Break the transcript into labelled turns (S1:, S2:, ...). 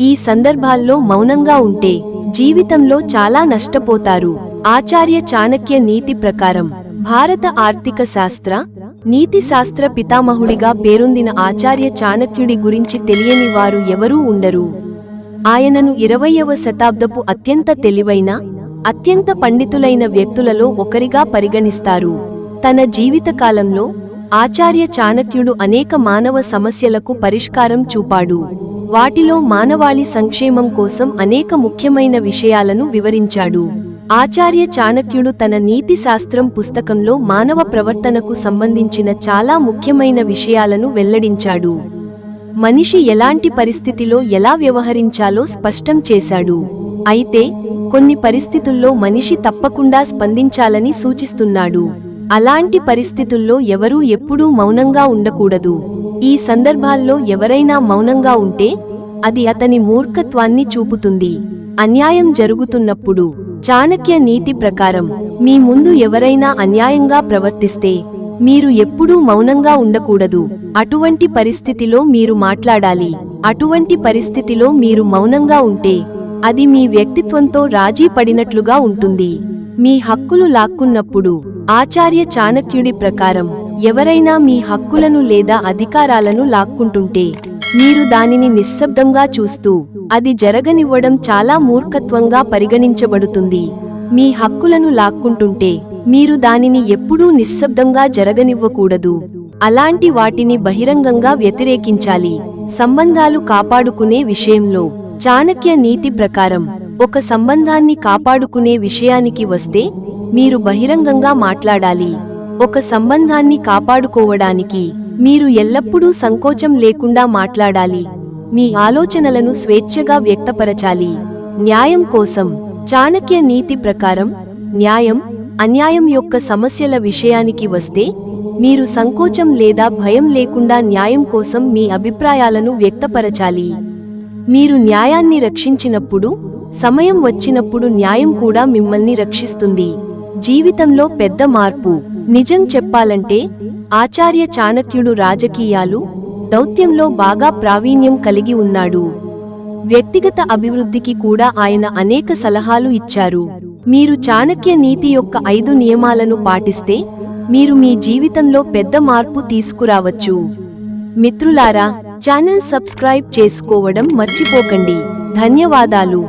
S1: ఈ సందర్భాల్లో మౌనంగా ఉంటే జీవితంలో చాలా నష్టపోతారు. ఆచార్య చాణక్య నీతి ప్రకారం భారత ఆర్థిక శాస్త్ర నీతి శాస్త్ర పితామహుడిగా పేరొందిన ఆచార్య చాణక్యుడి గురించి తెలియని వారు ఎవరూ ఉండరు. ఆయనను ఇరవయవ శతాబ్దపు అత్యంత తెలివైన అత్యంత పండితులైన వ్యక్తులలో ఒకరిగా పరిగణిస్తారు. తన జీవితకాలంలో ఆచార్య చాణక్యుడు అనేక మానవ సమస్యలకు పరిష్కారం చూపాడు. వాటిలో మానవాళి సంక్షేమం కోసం అనేక ముఖ్యమైన విషయాలను వివరించాడు. ఆచార్య చాణక్యుడు తన నీతి శాస్త్రం పుస్తకంలో మానవ ప్రవర్తనకు సంబంధించిన చాలా ముఖ్యమైన విషయాలను వెల్లడించాడు. మనిషి ఎలాంటి పరిస్థితిలో ఎలా వ్యవహరించాలో స్పష్టం చేశాడు. అయితే కొన్ని పరిస్థితుల్లో మనిషి తప్పకుండా స్పందించాలని సూచిస్తున్నాడు. అలాంటి పరిస్థితుల్లో ఎవరూ ఎప్పుడూ మౌనంగా ఉండకూడదు. ఈ సందర్భాల్లో ఎవరైనా మౌనంగా ఉంటే అది అతని మూర్ఖత్వాన్ని చూపుతుంది. అన్యాయం జరుగుతున్నప్పుడు చాణక్య నీతి ప్రకారం మీ ముందు ఎవరైనా అన్యాయంగా ప్రవర్తిస్తే మీరు ఎప్పుడూ మౌనంగా ఉండకూడదు. అటువంటి పరిస్థితిలో మీరు మాట్లాడాలి. అటువంటి పరిస్థితిలో మీరు మౌనంగా ఉంటే అది మీ వ్యక్తిత్వంతో రాజీ పడినట్లుగా ఉంటుంది. మీ హక్కులు లాక్కున్నప్పుడు ఆచార్య చాణక్యుడి ప్రకారం ఎవరైనా మీ హక్కులను లేదా అధికారాలను లాక్కుంటుంటే మీరు దానిని నిశ్శబ్దంగా చూస్తూ అది జరగనివ్వడం చాలా మూర్ఖత్వంగా పరిగణించబడుతుంది. మీ హక్కులను లాక్కుంటుంటే మీరు దానిని ఎప్పుడూ నిశ్శబ్దంగా జరగనివ్వకూడదు. అలాంటి వాటిని బహిరంగంగా వ్యతిరేకించాలి. సంబంధాలు కాపాడుకునే విషయంలో చాణక్య నీతి ప్రకారం ఒక సంబంధాన్ని కాపాడుకునే విషయానికి వస్తే మీరు బహిరంగంగా మాట్లాడాలి. ఒక సంబంధాన్ని కాపాడుకోవడానికి మీరు ఎల్లప్పుడూ సంకోచం లేకుండా మాట్లాడాలి. మీ ఆలోచనలను స్వేచ్ఛగా వ్యక్తపరచాలి. న్యాయం కోసం చాణక్య నీతి ప్రకారం న్యాయం అన్యాయం యొక్క సమస్యల విషయానికి వస్తే మీరు సంకోచం లేదా భయం లేకుండా న్యాయం కోసం మీ అభిప్రాయాలను వ్యక్తపరచాలి. మీరు న్యాయాన్ని రక్షించినప్పుడు సమయం వచ్చినప్పుడు న్యాయం కూడా మిమ్మల్ని రక్షిస్తుంది. జీవితంలో పెద్ద మార్పు. నిజం చెప్పాలంటే ఆచార్య చాణక్యుడు రాజకీయాలు దౌత్యంలో బాగా ప్రావీణ్యం కలిగి ఉన్నాడు. వ్యక్తిగత అభివృద్ధికి కూడా ఆయన అనేక సలహాలు ఇచ్చారు. మీరు చాణక్య నీతి యొక్క ఐదు నియమాలను పాటిస్తే మీరు మీ జీవితంలో పెద్ద మార్పు తీసుకురావచ్చు. మిత్రులారా ఛానల్ సబ్స్క్రైబ్ చేసుకోవడం మర్చిపోకండి. ధన్యవాదాలు.